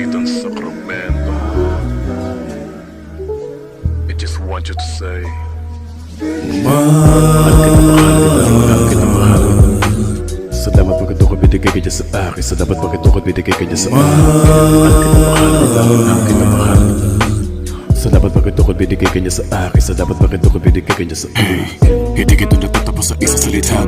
faith and sacramento. I just want you to say, Mahal ka na mahal, mahal ka na mahal. Salamat pagkat ako ka dyan sa akin. Salamat pagkat ako binigay ka dyan sa akin. Mahal ka na mahal, mahal ka na mahal. Salamat bakit sa akin Salamat bakit ako binigay ka niya sa akin Hindi kito nagtatapos sa isang salita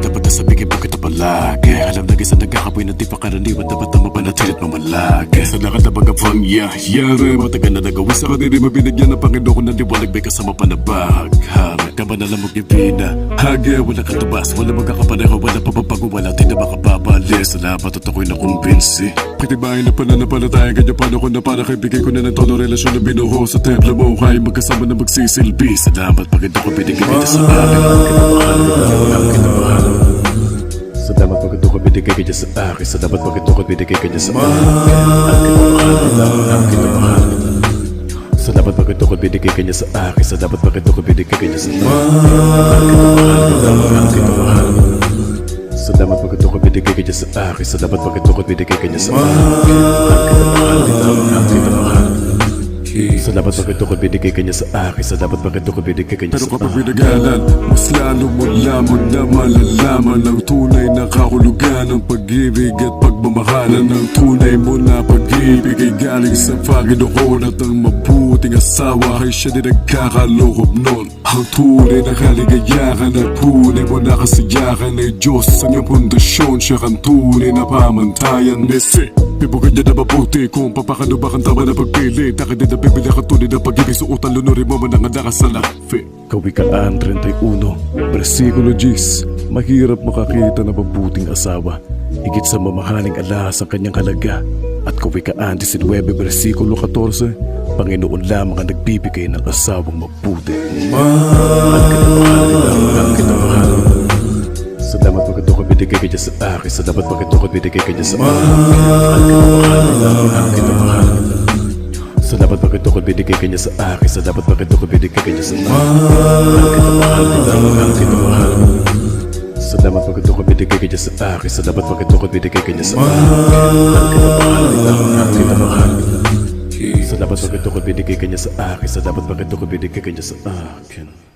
kita palagi Alam na isa nagkakapoy na di pa karaniwan Dapat na mapanatilit mo malagi Sa nakatabag ang pangyayari Matagal na nagawa. Sa kanili Mabinigyan ng Panginoon ng liwanag May kasama pa na bahaghari Kama na lamog yung pina Hagi, wala katubas Wala magkakapareho Wala papabago Wala di na makababali Salamat at ako'y nakumbinsi. Pagtibahin na pananampalataya Ganyan paano ko na para kaibigan ko na ng tono Relasyon na binuho. Sa templo mo Kaya magkasama na magsisilbi. Salamat pag ito ko binigay kita sa akin Mahal kita, mahal kita, mahal Salamat pag ito ko binigay ka niya sa akin Salamat pag ito ko binigay ka niya sa akin. Mahal kita, mahal kita, mahal kita, mahal Salamat pag ito ko binigay ka niya sa akin Salamat pag ito ko binigay ka niya sa akin. Mahal kita, mahal kita, mahal kita, mahal Salamat pag ito ko binigay ka niya sa akin Salamat pag ito ko binigay ka niya sa akin. Mahal kita, mahal kita, mahal kita, mahal Salamat pag ito ko binigay ka niya sa akin Salamat pag ito ko binigay ka niya Pero sa kapag akin pinagalan Mas lalo mo lamang na malalaman Ang tunay na kahulugan Ng pag-ibig at pagmamahalan. Ang tunay mo na pag-ibig Ay galing sa Panginoon At ang mabuting asawa Ay siya din nagkakaloob nun. Ang tunay na kaligayahan At tunay mo na kasiyahan Ay Diyos ang iyong pundasyon. Siya kang tunay na pamantayan. Mesi Pibugan niya na mabuti Kung papakano ba kang tama na pagpili. Takit din na bibili ka tunay na pag-ibig Suotan lunurin mo man ang Kawikaan 31, versikulo 10 Mahirap makakita ng mabuting asawa Higit sa mamahaling alas ang kanyang halaga At kawikaan 19, versikulo 14 Panginoon lamang ang nagbibigay ng asawang mabuti mahal kita, mahal kita, mahal Salamat pag ito ko binigay ka sa akin Salamat pag ito ko binigay ka niya sa akin mahal kita, mahal kita, mahal Salamat pag ito ko binigay ka sa akin Salamat pag ito ko binigay ka niya sa akin ko binigay ka niya sa akin Salamat pag ito ko binigay ka niya sa akin Mahal kita, mahal kita, mahal. Kita, mahal Salamat pag ito ko binigay ka niya sa akin Salamat pag ito ko binigay ka niya sa akin